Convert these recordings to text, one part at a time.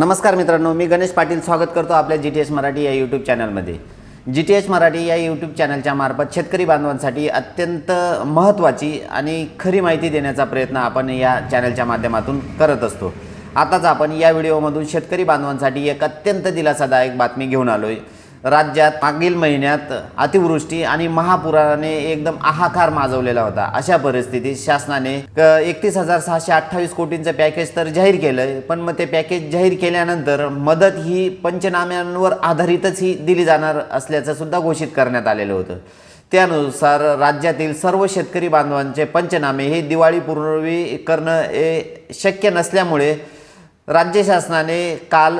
नमस्कार मित्रांनो मी गणेश पाटील स्वागत करतो आपल्या जी टी एस मराठी या यूट्यूब चॅनलमध्ये जी टी एस मराठी या यूट्यूब चॅनलच्या मार्फत शेतकरी बांधवांसाठी अत्यंत महत्त्वाची आणि खरी माहिती देण्याचा प्रयत्न आपण या चॅनलच्या माध्यमातून करत असतो. आताच आपण या व्हिडिओमधून शेतकरी बांधवांसाठी एक अत्यंत दिलासादायक बातमी घेऊन आलो आहे राज्यात मागील महिन्यात अतिवृष्टी आणि महापुराने एकदम हाहाकार माजवलेला होता. अशा परिस्थितीत शासनाने एकतीस हजार सहाशे अठ्ठावीस कोटींचं पॅकेज तर जाहीर केलंय पण मग ते पॅकेज जाहीर केल्यानंतर मदत ही पंचनाम्यांवर आधारितच ही दिली जाणार असल्याचं सुद्धा घोषित करण्यात आलेलं होतं. त्यानुसार राज्यातील सर्व शेतकरी बांधवांचे पंचनामे हे दिवाळीपूर्वी करणं हे शक्य नसल्यामुळे राज्य शासनाने काल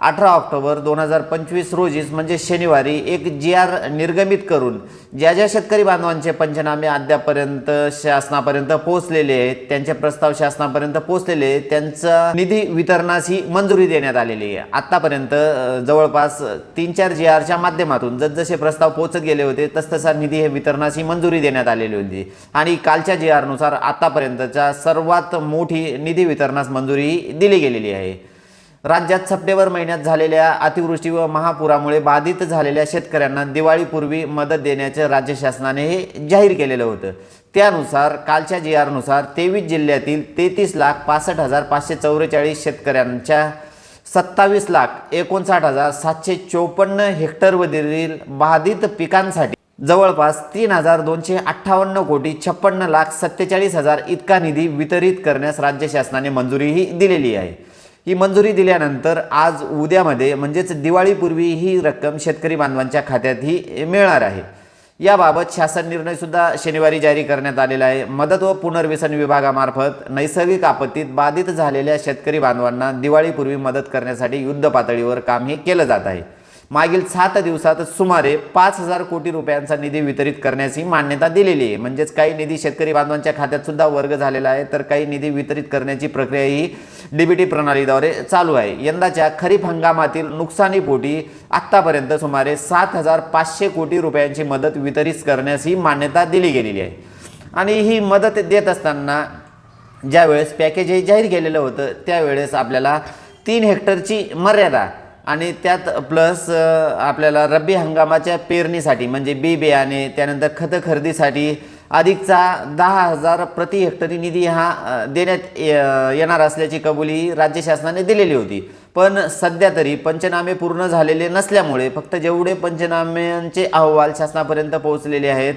अठरा ऑक्टोबर दोन हजार पंचवीस रोजीच म्हणजे शनिवारी एक जी आर निर्गमित करून ज्या ज्या शेतकरी बांधवांचे पंचनामे अद्यापर्यंत शासनापर्यंत पोहोचलेले आहेत त्यांचे प्रस्ताव शासनापर्यंत पोहोचलेले आहेत त्यांचा निधी वितरणास ही मंजुरी देण्यात आलेली आहे. आत्तापर्यंत जवळपास तीन चार जी आरच्या माध्यमातून जसजसे प्रस्ताव पोहोचत गेले होते तसतसा निधी हे वितरणास ही मंजुरी देण्यात आलेली होती. आणि कालच्या जी आरनुसार आतापर्यंतच्या सर्वात मोठी निधी वितरणास मंजुरी दिली गेलेली आहे. राज्यात सप्टेंबर महिन्यात झालेल्या अतिवृष्टी व महापुरामुळे बाधित झालेल्या शेतकऱ्यांना दिवाळीपूर्वी मदत देण्याचे राज्य शासनाने हे जाहीर केलेलं होतं. त्यानुसार कालच्या जी आरनुसार तेवीस जिल्ह्यातील तेहतीस लाख पासष्ट हजार पाचशे चौवेचाळीस शेतकऱ्यांच्या सत्तावीस लाख एकोणसाठ हजार सातशे चोपन्न हेक्टरवरील बाधित पिकांसाठी जवळपास तीन हजार दोनशे अठ्ठावन्न कोटी छप्पन्न लाख सत्तेचाळीस हजार इतका निधी वितरित करण्यास राज्य शासनाने मंजुरीही दिलेली आहे. ही मंजुरी दिल्यानंतर आज उद्यामध्ये म्हणजेच दिवाळीपूर्वी ही रक्कम शेतकरी बांधवांच्या खात्यात ही मिळणार आहे. याबाबत शासन निर्णयसुद्धा शनिवारी जारी करण्यात आलेला आहे. मदत व पुनर्वसन विभागामार्फत नैसर्गिक आपत्तीत बाधित झालेल्या शेतकरी बांधवांना दिवाळीपूर्वी मदत करण्यासाठी युद्ध पातळीवर काम हे केलं जात आहे. मागील सात दिवसात सुमारे पाच हजार कोटी रुपयांचा निधी वितरित करण्याची मान्यता दिलेली आहे. म्हणजेच काही निधी शेतकरी बांधवांच्या खात्यात सुद्धा वर्ग झालेला आहे तर काही निधी वितरित करण्याची प्रक्रिया ही डीबीटी प्रणालीद्वारे चालू आहे. यंदाच्या खरीप हंगामातील नुकसानीपोटी आत्तापर्यंत सुमारे सात हजार पाचशे कोटी रुपयांची मदत वितरित करण्यास ही मान्यता दिली गेलेली आहे. आणि ही मदत देत असताना ज्यावेळेस पॅकेज हे जाहीर केलेलं होतं त्यावेळेस आपल्याला तीन हेक्टरची मर्यादा आणि त्यात प्लस आपल्याला रब्बी हंगामाच्या पेरणीसाठी म्हणजे बी बियाणे त्यानंतर खतं खरेदीसाठी अधिकचा दहा हजार प्रति हेक्टरी निधी हा देण्यात येणार असल्याची कबुली राज्य शासनाने दिलेली होती. पण सध्या तरी पंचनामे पूर्ण झालेले नसल्यामुळे फक्त जेवढे पंचनाम्यांचे अहवाल शासनापर्यंत पोहोचलेले आहेत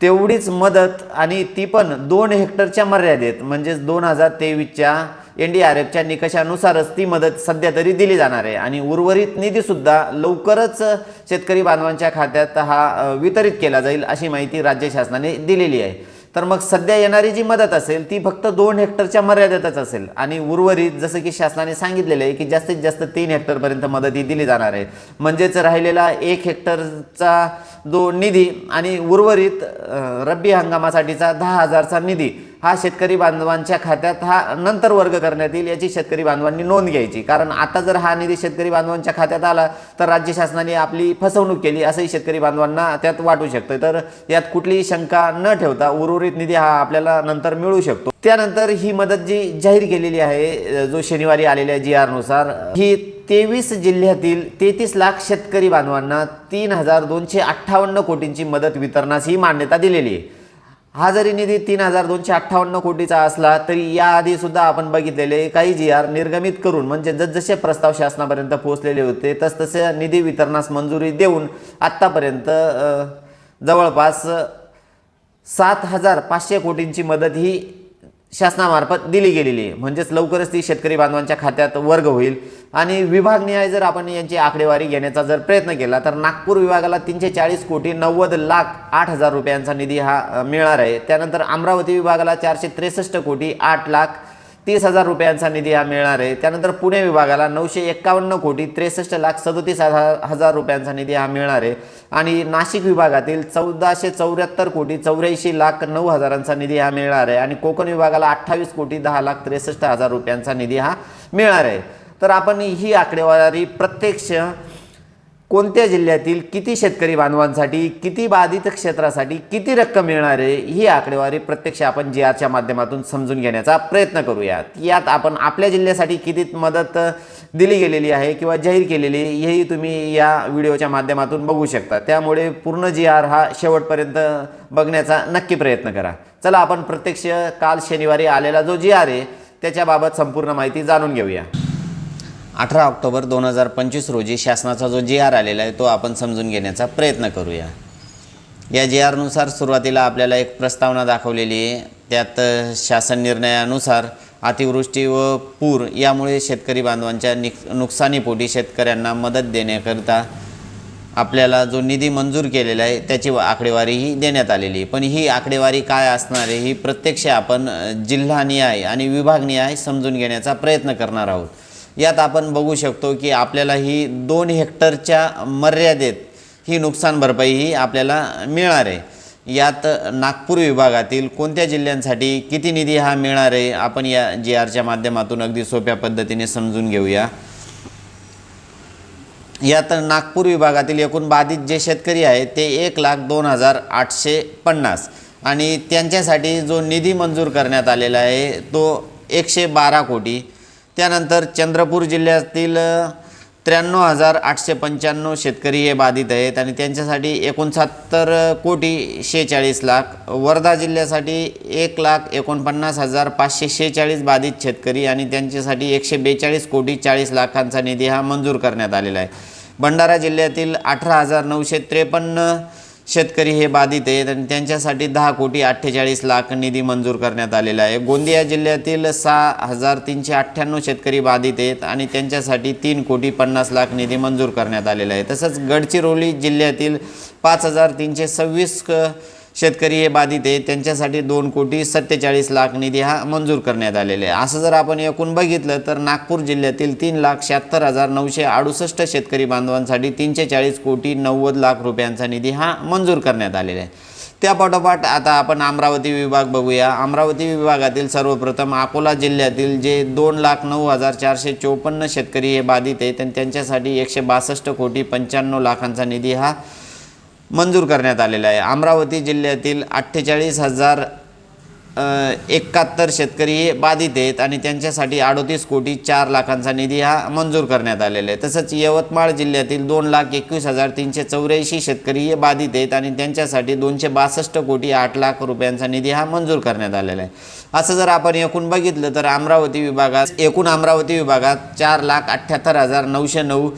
तेवढीच मदत आणि ती पण दोन हेक्टरच्या मर्यादेत म्हणजेच दोन हजार तेवीसच्या एन डी आर एफच्या निकषानुसारच ती मदत सध्या तरी दिली जाणार आहे. आणि उर्वरित निधीसुद्धा लवकरच शेतकरी बांधवांच्या खात्यात हा वितरित केला जाईल अशी माहिती राज्य शासनाने दिलेली आहे. तर मग सध्या येणारी जी मदत असेल ती फक्त दोन हेक्टरच्या मर्यादेतच असेल. आणि उर्वरित जसं की शासनाने सांगितलेलं आहे की जास्तीत जास्त तीन हेक्टरपर्यंत मदत ही दिली जाणार आहे. म्हणजेच राहिलेला एक हेक्टरचा जो निधी आणि उर्वरित रब्बी हंगामासाठीचा दहा हजारचा निधी हा शेतकरी बांधवांच्या खात्यात हा नंतर वर्ग करण्यात येईल याची शेतकरी बांधवांनी नोंद घ्यायची. कारण आता जर हा निधी शेतकरी बांधवांच्या खात्यात आला तर राज्य शासनाने आपली फसवणूक केली असंही शेतकरी बांधवांना त्यात वाटू शकतं तर यात कुठलीही शंका न ठेवता उर्वरित निधी हा आपल्याला नंतर मिळू शकतो. त्यानंतर ही मदत जी जाहीर केलेली आहे जो शनिवारी आलेल्या जी आरनुसार ही तेवीस जिल्ह्यातील तेहतीस लाख शेतकरी बांधवांना तीन हजार दोनशे अठ्ठावन्न कोटींची मदत वितरणास ही मान्यता दिलेली आहे. हा जरी निधी तीन हजार दोनशे अठ्ठावन्न कोटीचा असला तरी याआधी सुद्धा आपण बघितलेले काही जी आर निर्गमित करून म्हणजे जसजसे प्रस्ताव शासनापर्यंत पोहोचलेले होते तसतसे निधी वितरणास मंजुरी देऊन आत्तापर्यंत जवळपास सात हजार पाचशे कोटींची मदत ही शासनामार्फत दिली गेलेली आहे. म्हणजेच लवकरच ती शेतकरी बांधवांच्या खात्यात वर्ग होईल. आणि विभागनिहाय जर आपण यांची आकडेवारी घेण्याचा जर प्रयत्न केला तर नागपूर विभागाला तीनशे चाळीस कोटी नव्वद लाख आठ हजार रुपयांचा निधी हा मिळणार आहे. त्यानंतर अमरावती विभागाला चारशे त्रेसष्ट कोटी आठ लाख तीस हजार रुपयांचा निधी हा मिळणार आहे. त्यानंतर पुणे विभागाला नऊशे एक्कावन्न कोटी त्रेसष्ट लाख सदोतीस हजार हजार रुपयांचा निधी हा मिळणार आहे. आणि नाशिक विभागातील चौदाशे चौऱ्याहत्तर कोटी चौऱ्याऐंशी लाख नऊ हजारांचा निधी हा मिळणार आहे. आणि कोकण विभागाला अठ्ठावीस कोटी दहा लाख त्रेसष्ट हजार रुपयांचा निधी हा मिळणार आहे. तर आपण ही आकडेवारी प्रत्यक्ष कोणत्या जिल्ह्यातील किती शेतकरी बांधवांसाठी किती बाधित क्षेत्रासाठी किती रक्कम मिळणार आहे ही आकडेवारी प्रत्यक्ष आपण जी आरच्या माध्यमातून समजून घेण्याचा प्रयत्न करूयात. यात आपण आपल्या जिल्ह्यासाठी किती मदत दिली गेलेली आहे किंवा जाहीर केलेली हेही तुम्ही या व्हिडिओच्या माध्यमातून बघू शकता. त्यामुळे पूर्ण जी आर हा शेवटपर्यंत बघण्याचा नक्की प्रयत्न करा. चला आपण प्रत्यक्ष काल शनिवारी आलेला जो जी आर आहे त्याच्याबाबत संपूर्ण माहिती जाणून घेऊया. अठरा ऑक्टोबर दोन हजार पंचवीस रोजी शासनाचा जो जी आर आलेला आहे तो आपण समजून घेण्याचा प्रयत्न करूया. या जी आरनुसार सुरुवातीला आपल्याला एक प्रस्तावना दाखवलेली आहे. त्यात शासन निर्णयानुसार अतिवृष्टी व पूर यामुळे शेतकरी बांधवांच्या निक नुकसानीपोटी शेतकऱ्यांना मदत देण्याकरिता आपल्याला जो निधी मंजूर केलेला आहे त्याची आकडेवारीही देण्यात आलेली आहे. पण ही आकडेवारी काय असणार आहे ही प्रत्यक्ष आपण जिल्हानिहाय आणि विभागनिहाय समजून घेण्याचा प्रयत्न करणार आहोत. यात आपण बघू शकतो की आपल्याला ही दोन हेक्टरच्या मर्यादेत ही नुकसान भरपाई ही आपल्याला मिळणार आहे. यात नागपूर विभागातील कोणत्या जिल्ह्यांसाठी किती निधी हा मिळणार आहे? आपण या जी आरच्या माध्यमातून अगदी सोप्या पद्धतीने समजून घेऊया. यात नागपूर विभागातील एकूण बाधित जे शेतकरी आहेत ते एक लाख दोन हजार आठशे पन्नास. आणि त्यांच्यासाठी जो निधी मंजूर करण्यात आलेला आहे तो एकशे बारा कोटी. त्यानंतर चंद्रपूर जिल्ह्यातील त्र्याण्णव हजार आठशे पंच्याण्णव शेतकरी हे बाधित आहेत आणि त्यांच्यासाठी एकोणसत्तर कोटी शेहेचाळीस लाख वर्धा जिल्ह्यासाठी एक लाख एकोणपन्नास हजार पाचशे शेहेचाळीस बाधित शेतकरी आणि त्यांच्यासाठी एकशे बेचाळीस कोटी चाळीस लाखांचा निधी हा मंजूर करण्यात आलेला आहे. भंडारा जिल्ह्यातील अठरा हजार नऊशे त्रेपन्न शेतकरी हे बाधित आहेत आणि त्यांच्यासाठी दहा कोटी अठ्ठेचाळीस लाख निधी मंजूर करण्यात आलेला आहे. गोंदिया जिल्ह्यातील सहा हजार तीनशे अठ्ठ्याण्णव शेतकरी बाधित आहेत आणि त्यांच्यासाठी तीन कोटी पन्नास लाख निधी मंजूर करण्यात आलेला आहे. तसंच गडचिरोली जिल्ह्यातील पाच हजार तीनशे सव्वीस शेतकरी हे बाधित आहेत त्यांच्यासाठी दोन कोटी सत्तेचाळीस लाख निधी हा मंजूर करण्यात आलेला आहे. असं जर आपण एकूण बघितलं तर नागपूर जिल्ह्यातील तीन लाख शहात्तर हजार नऊशे अडुसष्ट शेतकरी बांधवांसाठी तीनशे चाळीस कोटी नव्वद लाख रुपयांचा निधी हा मंजूर करण्यात आलेला आहे. त्यापाठोपाठ आता आपण अमरावती विभाग बघूया. अमरावती विभागातील सर्वप्रथम अकोला जिल्ह्यातील जे दोन लाख नऊ हजार चारशे चोपन्न शेतकरी हे बाधित आहेत आणि त्यांच्यासाठी एकशे बासष्ट कोटी पंच्याण्णव लाखांचा निधी हा मंजूर करण्यात आलेला आहे. अमरावती जिल्ह्यातील अठ्ठेचाळीस हजार एकाहत्तर शेतकरी हे बाधित आहेत आणि त्यांच्यासाठी अडोतीस कोटी चार लाखांचा निधी हा मंजूर करण्यात आलेला आहे. तसंच यवतमाळ जिल्ह्यातील दोन लाख एकवीस हजार तीनशे चौऱ्याऐंशी शेतकरी हे बाधित आहेत आणि त्यांच्यासाठी दोनशे बासष्ट कोटी आठ लाख रुपयांचा निधी हा मंजूर करण्यात आलेला आहे. असं जर आपण एकूण बघितलं तर अमरावती विभागात एकूण अमरावती विभागात चार लाख अठ्ठ्याहत्तर हजार नऊशे नऊ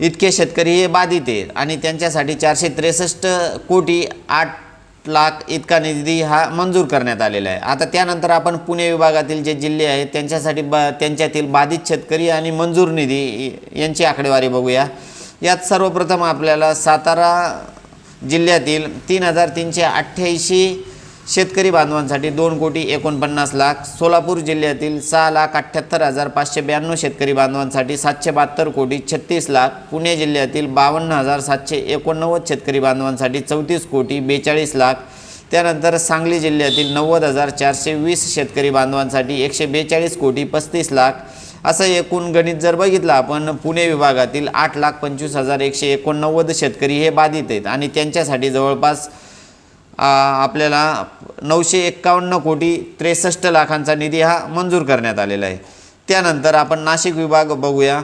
इतके शेतकरी हे बाधित आहेत आणि त्यांच्यासाठी चारशे त्रेसष्ट कोटी आठ लाख इतका निधी हा मंजूर करण्यात आलेला आहे. आता त्यानंतर आपण पुणे विभागातील जे जिल्हे आहेत त्यांच्यासाठी ब त्यांच्यातील बाधित शेतकरी आणि मंजूर निधी यांची आकडेवारी बघूया. यात सर्वप्रथम आपल्याला सातारा जिल्ह्यातील तीन हजार तीनशे अठ्ठ्याऐंशी शेतकरी बांधवांसाठी दोन कोटी एकोणपन्नास लाख सोलापूर जिल्ह्यातील सहा लाख अठ्ठ्याहत्तर हजार पाचशे ब्याण्णव शेतकरी बांधवांसाठी सातशे बहात्तर कोटी छत्तीस लाख पुणे जिल्ह्यातील बावन्न हजार सातशे एकोणनव्वद शेतकरी बांधवांसाठी चौतीस कोटी बेचाळीस लाख त्यानंतर सांगली जिल्ह्यातील नव्वद हजार चारशे वीस शेतकरी बांधवांसाठी एकशे बेचाळीस कोटी पस्तीस लाख. असं एकूण गणित जर बघितलं आपण पुणे विभागातील आठ लाख पंचवीस हजार एकशे एकोणनव्वद शेतकरी हे बाधित आहेत आणि त्यांच्यासाठी जवळपास आपल्याला नऊशे एक्कावन्न कोटी त्रेसष्ट लाखांचा निधी हा मंजूर करण्यात आलेला आहे. त्यानंतर आपण नाशिक विभाग बघूया.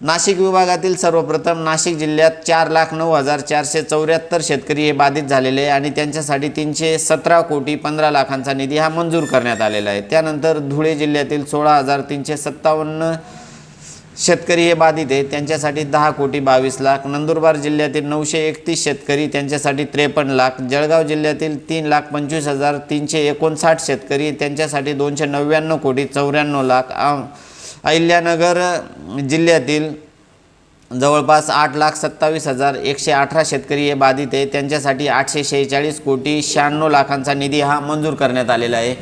नाशिक विभागातील सर्वप्रथम नाशिक जिल्ह्यात चार लाख नऊ हजार चारशे चौऱ्याहत्तर शेतकरी हे बाधित झालेले आहे आणि त्यांच्यासाठी तीनशे सतरा कोटी पंधरा लाखांचा निधी हा मंजूर करण्यात आलेला आहे. त्यानंतर धुळे जिल्ह्यातील सोळा हजार तीनशे सत्तावन्न शेतकरी हे बाधित आहेत. त्यांच्यासाठी दहा कोटी बावीस लाख नंदुरबार जिल्ह्यातील नऊशे एकतीस शेतकरी त्यांच्यासाठी त्रेपन्न लाख जळगाव जिल्ह्यातील तीन लाख पंचवीस हजार तीनशे एकोणसाठ शेतकरी त्यांच्यासाठी दोनशे नव्याण्णव कोटी चौऱ्याण्णव लाख. अहिल्यानगर जिल्ह्यातील जवळपास आठ लाख सत्तावीस हजार एकशे अठरा शेतकरी हे बाधित आहे त्यांच्यासाठी आठशे शेहेचाळीस कोटी शहाण्णव लाखांचा निधी हा मंजूर करण्यात आलेला आहे.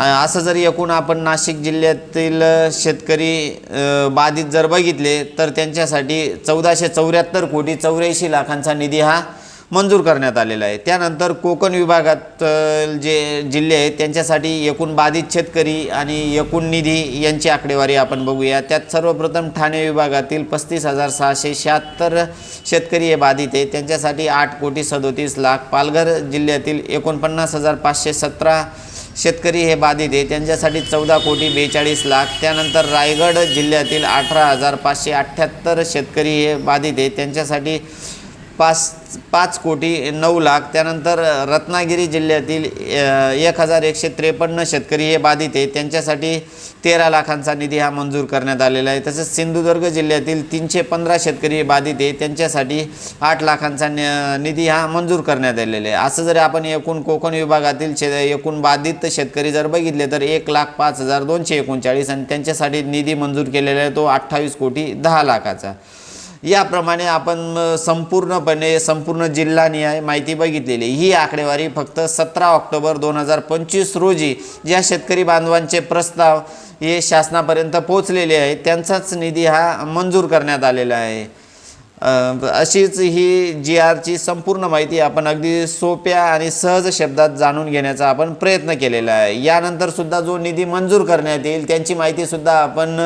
असं जर एकूण आपण नाशिक जिल्ह्यातील शेतकरी बाधित जर बघितले तर त्यांच्यासाठी चौदाशे चौऱ्याहत्तर कोटी चौऱ्याऐंशी लाखांचा निधी हा मंजूर करण्यात आलेला आहे. त्यानंतर कोकण विभागात जे जिल्हे आहेत त्यांच्यासाठी एकूण बाधित शेतकरी आणि एकूण निधी यांची आकडेवारी आपण बघूया. त्यात सर्वप्रथम ठाणे विभागातील पस्तीस हजार सहाशे शहात्तर शेतकरी हे बाधित आहे त्यांच्यासाठी आठ कोटी सदोतीस लाख. पालघर जिल्ह्यातील एकोणपन्नास हजार पाचशे सतरा शेतकरी हे बाधित आहे. त्यांच्यासाठी चौदा कोटी बेचाळीस लाख. त्यानंतर रायगड जिल्ह्यातील अठरा हजार पाचशे अठ्ठ्याहत्तर शेतकरी हे बाधित आहे. त्यांच्यासाठी पाच पाच कोटी नऊ लाख. त्यानंतर रत्नागिरी जिल्ह्यातील एक हजार एकशे त्रेपन्न शेतकरी हे बाधित आहे त्यांच्यासाठी तेरा लाखांचा निधी हा मंजूर करण्यात आलेला आहे. तसेच सिंधुदुर्ग जिल्ह्यातील तीनशे पंधरा शेतकरी हे बाधित आहे त्यांच्यासाठी आठ लाखांचा न- निधी हा मंजूर करण्यात आलेला आहे. असं जर आपण एकूण कोकण विभागातील शे एकूण बाधित शेतकरी जर बघितले तर एक लाख पाच हजार दोनशे एकोणचाळीस आणि त्यांच्यासाठी निधी मंजूर केलेला आहे. तो अठ्ठावीस कोटी दहा लाखाचा. याप्रमाणे आपण संपूर्णपणे संपूर्ण जिल्हानिहाय माहिती बघितलेली. ही आकडेवारी फक्त सतरा ऑक्टोबर दोन हजार पंचवीस रोजी ज्या शेतकरी बांधवांचे प्रस्ताव हे शासनापर्यंत पोहोचलेले आहेत त्यांचाच निधी हा मंजूर करण्यात आलेला आहे. अशीच ही जी आरची संपूर्ण माहिती आपण अगदी सोप्या आणि सहज शब्दात जाणून घेण्याचा आपण प्रयत्न केलेला आहे. यानंतर सुद्धा जो निधी मंजूर करण्यात येईल त्यांची माहितीसुद्धा आपण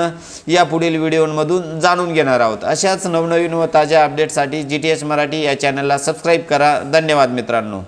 या पुढील व्हिडिओमधून जाणून घेणार आहोत. अशाच नवनवीन व ताज्या अपडेटसाठी जी टी एच मराठी या चॅनलला सबस्क्राईब करा. धन्यवाद मित्रांनो.